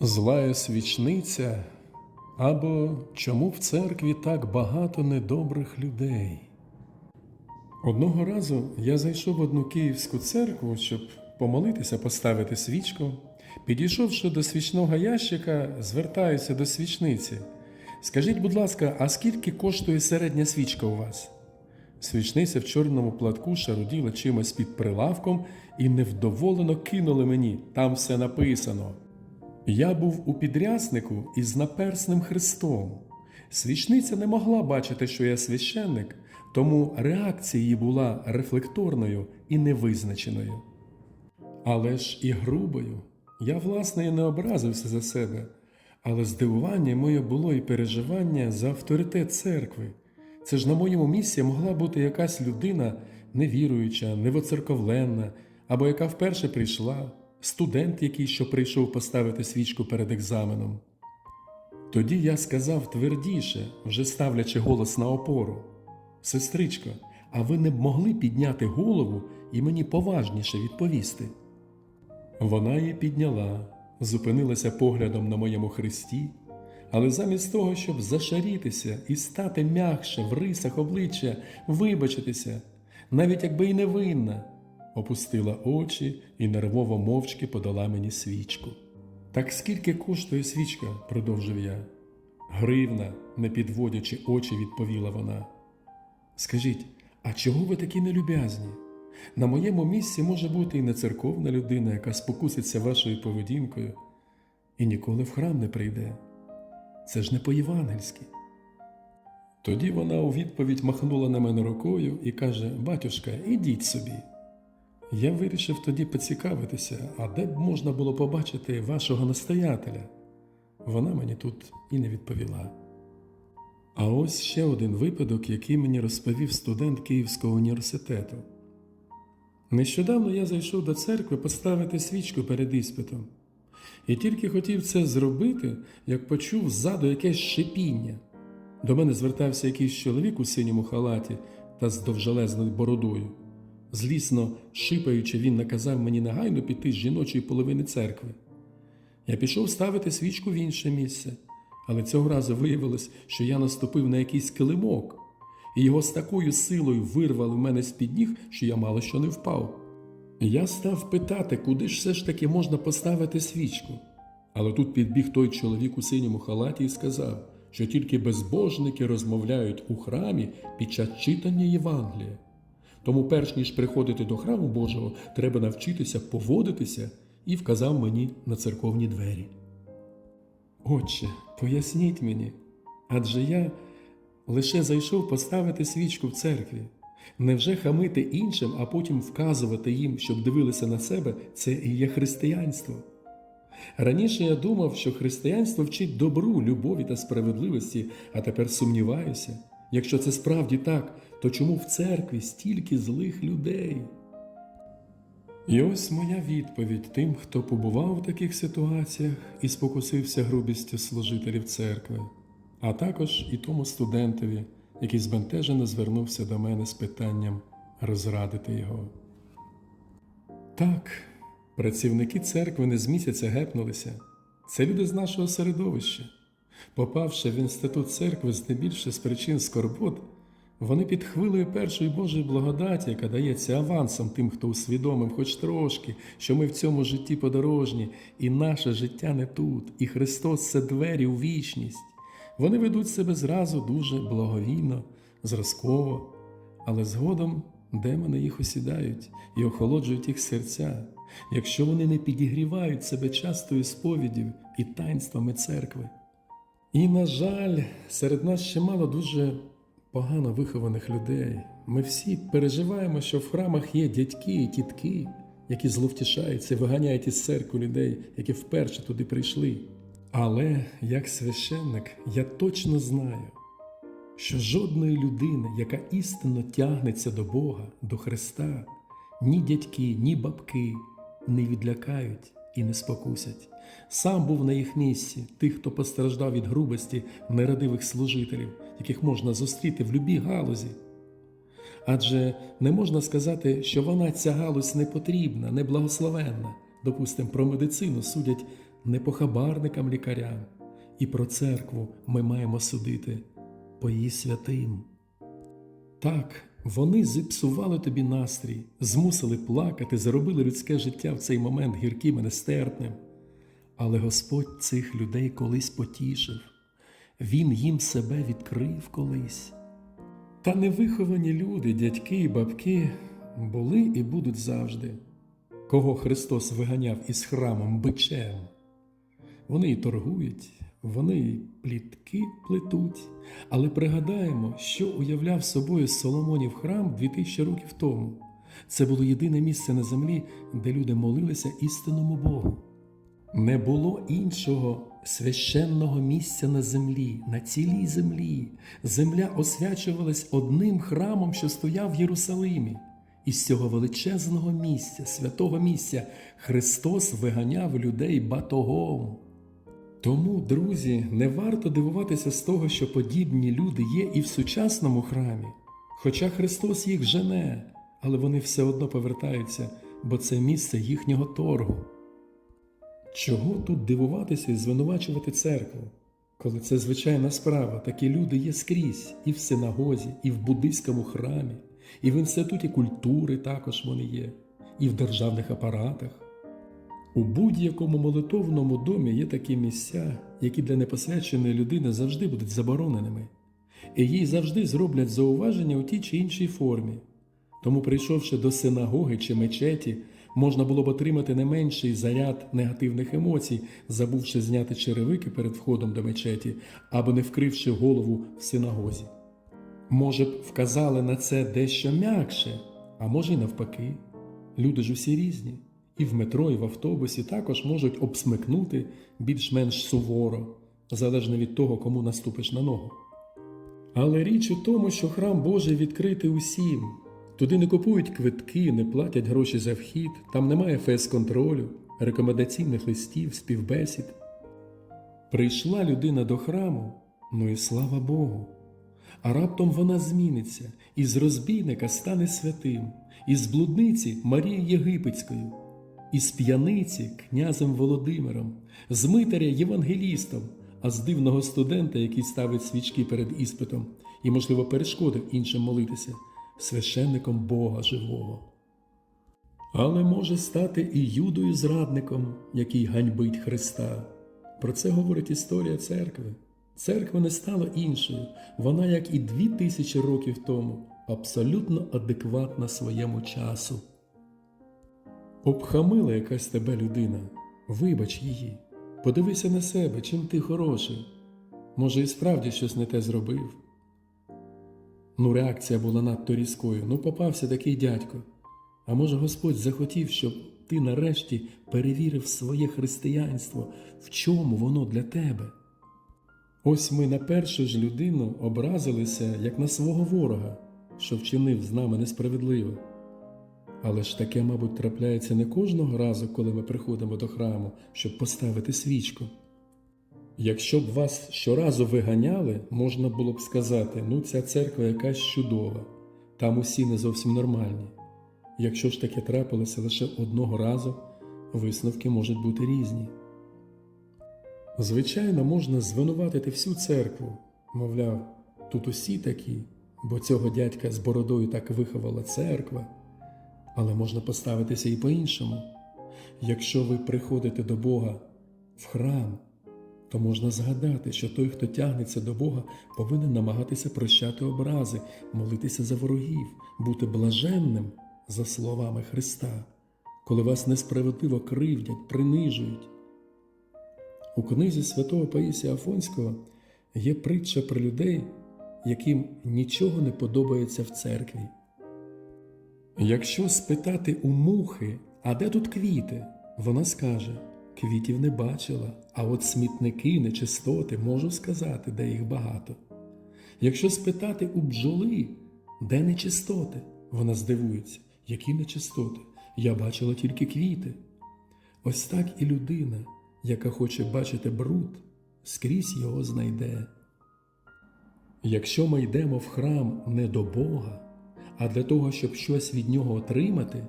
Злая свічниця або чому в церкві так багато недобрих людей. Одного разу я зайшов в одну київську церкву, щоб помолитися, поставити свічку. Підійшовши до свічного ящика, звертаюся до свічниці. Скажіть, будь ласка, а скільки коштує середня свічка у вас? Свічниця в чорному платку шаруділа чимось під прилавком і невдоволено кинули мені. Там все написано. Я був у підряснику із наперсним хрестом. Свічниця не могла бачити, що я священник, тому реакція її була рефлекторною і невизначеною. Але ж і грубою. Я, власне, і не образився за себе, але здивування моє було і переживання за авторитет церкви. Це ж на моєму місці могла бути якась людина невіруюча, невоцерковленна, або яка вперше прийшла, студент який, що прийшов поставити свічку перед екзаменом. Тоді я сказав твердіше, вже ставлячи голос на опору. Сестричко, а ви не б могли підняти голову і мені поважніше відповісти? Вона її підняла, зупинилася поглядом на моєму хресті, але замість того, щоб зашарітися і стати м'якше в рисах обличчя, вибачитися, навіть якби й не винна, опустила очі і нервово мовчки подала мені свічку. Так скільки коштує свічка? продовжив я. Гривна, не підводячи очі, відповіла вона. Скажіть, а чого ви такі нелюб'язні? На моєму місці може бути і не церковна людина, яка спокуситься вашою поведінкою і ніколи в храм не прийде. Це ж не по-євангельськи. Тоді вона у відповідь махнула на мене рукою і каже: Батюшка, ідіть собі. Я вирішив тоді поцікавитися, а де б можна було побачити вашого настоятеля. Вона мені тут і не відповіла. А ось ще один випадок, який мені розповів студент Київського університету. Нещодавно я зайшов до церкви поставити свічку перед іспитом. І тільки хотів це зробити, як почув ззаду якесь шипіння. До мене звертався якийсь чоловік у синьому халаті та з довжелезною бородою. Злісно шипаючи, він наказав мені негайно піти з жіночої половини церкви. Я пішов ставити свічку в інше місце, але цього разу виявилось, що я наступив на якийсь килимок, і його з такою силою вирвали в мене з-під ніг, що я мало що не впав. Я став питати, куди ж все ж таки можна поставити свічку. Але тут підбіг той чоловік у синьому халаті і сказав, що тільки безбожники розмовляють у храмі під час читання Євангелія. Тому, перш ніж приходити до храму Божого, треба навчитися поводитися і вказав мені на церковні двері. Отче, поясніть мені, адже я лише зайшов поставити свічку в церкві. Невже хамити іншим, а потім вказувати їм, щоб дивилися на себе, це і є християнство? Раніше я думав, що християнство вчить добру, любові та справедливості, а тепер сумніваюся. Якщо це справді так, то чому в церкві стільки злих людей? І ось моя відповідь тим, хто побував в таких ситуаціях і спокусився грубістю служителів церкви, а також і тому студентові, який збентежено звернувся до мене з питанням розрадити його. Так, працівники церкви не з місяця гепнулися. Це люди з нашого середовища. Попавши в інститут церкви здебільше з причин скорбот, вони під хвилею першої Божої благодаті, яка дається авансом тим, хто усвідомив хоч трошки, що ми в цьому житті подорожні, і наше життя не тут, і Христос це двері у вічність. Вони ведуть себе зразу дуже благовійно, зразково, але згодом демони їх осідають і охолоджують їх серця, якщо вони не підігрівають себе частою сповіддю і таїнствами церкви. І, на жаль, серед нас ще мало дуже погано вихованих людей. Ми всі переживаємо, що в храмах є дядьки і тітки, які зловтішаються, виганяють із церкви людей, які вперше туди прийшли. Але як священник я точно знаю, що жодної людини, яка істинно тягнеться до Бога, до Христа, ні дядьки, ні бабки не відлякають і не спокусять. Сам був на їх місці, тих, хто постраждав від грубості нерадивих служителів, яких можна зустріти в любій галузі. Адже не можна сказати, що вона ця галузь не потрібна, не благословенна. Допустимо, про медицину судять не по хабарникам лікарям, і про церкву ми маємо судити по її святим. Так, вони зіпсували тобі настрій, змусили плакати, заробили людське життя в цей момент гірким і нестерпним. Але Господь цих людей колись потішив, Він їм себе відкрив колись. Та невиховані люди, дядьки і бабки, були і будуть завжди, кого Христос виганяв із храмом бичем. Вони і торгують, вони і плітки плетуть, але пригадаємо, що уявляв собою Соломонів храм 2000 років тому. Це було єдине місце на землі, де люди молилися істинному Богу. Не було іншого священного місця на землі, на цілій землі. Земля освячувалась одним храмом, що стояв в Єрусалимі. І з цього величезного місця, святого місця, Христос виганяв людей батогом. Тому, друзі, не варто дивуватися з того, що подібні люди є і в сучасному храмі. Хоча Христос їх жене, але вони все одно повертаються, бо це місце їхнього торгу. Чого тут дивуватися і звинувачувати церкву? Коли це звичайна справа, такі люди є скрізь і в синагозі, і в буддийському храмі, і в інституті культури також вони є, і в державних апаратах. У будь-якому молитовному домі є такі місця, які для непосвяченої людини завжди будуть забороненими, і їй завжди зроблять зауваження у тій чи іншій формі. Тому, прийшовши до синагоги чи мечеті, можна було б отримати не менший заряд негативних емоцій, забувши зняти черевики перед входом до мечеті або не вкривши голову в синагозі. Може б, вказали на це дещо м'якше, а може й навпаки. Люди ж усі різні, і в метро, і в автобусі також можуть обсмикнути більш-менш суворо, залежно від того, кому наступиш на ногу. Але річ у тому, що храм Божий відкритий усім. Туди не купують квитки, не платять гроші за вхід, там немає фейс-контролю, рекомендаційних листів, співбесід. Прийшла людина до храму, ну і слава Богу. А раптом вона зміниться, і з розбійника стане святим, із блудниці Марією Єгипетською, із п'яниці князем Володимиром, з митаря Євангелістом, а з дивного студента, який ставить свічки перед іспитом і, можливо, перешкодив іншим молитися, священником Бога живого. Але може стати і юдою зрадником, який ганьбить Христа. Про це говорить історія церкви. Церква не стала іншою, вона, як і дві тисячі років тому, абсолютно адекватна своєму часу. Обхамила якась тебе людина, вибач її, подивися на себе, чим ти хороший. Може, і справді щось не те зробив. Ну, реакція була надто різкою. Ну, попався такий дядько. А може, Господь захотів, щоб ти нарешті перевірив своє християнство, в чому воно для тебе. Ось ми на першу ж людину образилися, як на свого ворога, що вчинив з нами несправедливо. Але ж таке, мабуть, трапляється не кожного разу, коли ми приходимо до храму, щоб поставити свічку. Якщо б вас щоразу виганяли, можна було б сказати, ну ця церква якась чудова, там усі не зовсім нормальні. Якщо ж таке трапилося лише одного разу, висновки можуть бути різні. Звичайно, можна звинуватити всю церкву, мовляв, тут усі такі, бо цього дядька з бородою так виховала церква. Але можна поставитися і по-іншому. Якщо ви приходите до Бога в храм, то можна згадати, що той, хто тягнеться до Бога, повинен намагатися прощати образи, молитися за ворогів, бути блаженним, за словами Христа, коли вас несправедливо кривдять, принижують. У книзі святого Паїсія Афонського є притча про людей, яким нічого не подобається в церкві. Якщо спитати у мухи, а де тут квіти, вона скаже: квітів не бачила, а от смітники, нечистоти можу сказати, де їх багато. Якщо спитати у бджоли, де нечистоти, вона здивується, які нечистоти, я бачила тільки квіти. Ось так і людина, яка хоче бачити бруд, скрізь його знайде. Якщо ми йдемо в храм не до Бога, а для того, щоб щось від нього отримати,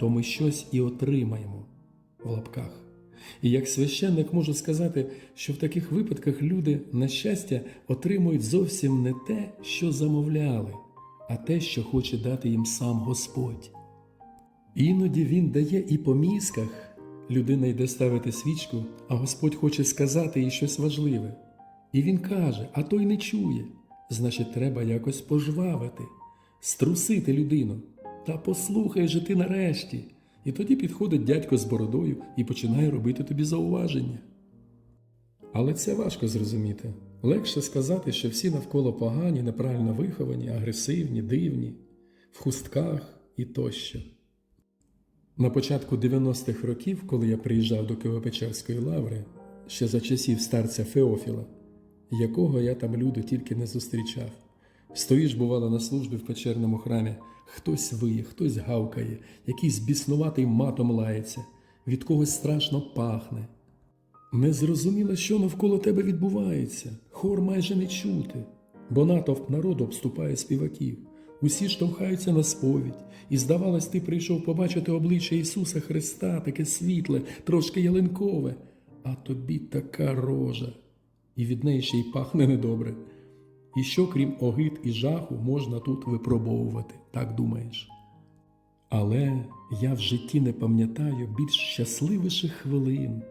то ми щось і отримаємо в лапках. І як священник можу сказати, що в таких випадках люди, на щастя, отримують зовсім не те, що замовляли, а те, що хоче дати їм сам Господь. Іноді він дає і по мізках. Людина йде ставити свічку, а Господь хоче сказати їй щось важливе. І він каже, а той не чує. Значить, треба якось пожвавити, струсити людину. Та послухай же ти нарешті. І тоді підходить дядько з бородою і починає робити тобі зауваження. Але це важко зрозуміти. Легше сказати, що всі навколо погані, неправильно виховані, агресивні, дивні, в хустках і тощо. На початку 90-х років, коли я приїжджав до Києво-Печерської лаври, ще за часів старця Феофіла, якого я там люду тільки не зустрічав. Стоїш, бувало, на службі в печерному храмі, хтось виє, хтось гавкає, якийсь біснуватий матом лається, від когось страшно пахне. Не зрозуміло, що навколо тебе відбувається, хор майже не чути, бо натовп народу обступає співаків. Усі штовхаються на сповідь, і, здавалось, ти прийшов побачити обличчя Ісуса Христа, таке світле, трошки ялинкове, а тобі така рожа, і від неї ще й пахне недобре. І що, крім огид і жаху, можна тут випробовувати, так думаєш? Але я в житті не пам'ятаю більш щасливіших хвилин.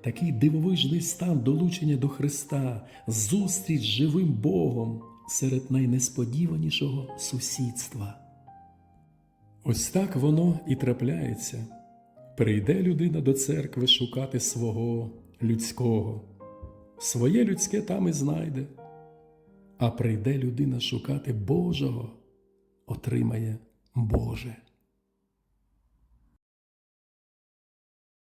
Такий дивовижний стан долучення до Христа, зустріч з живим Богом серед найнесподіванішого сусідства. Ось так воно і трапляється. Прийде людина до церкви шукати свого людського, своє людське там і знайде, а прийде людина шукати Божого, отримає Боже.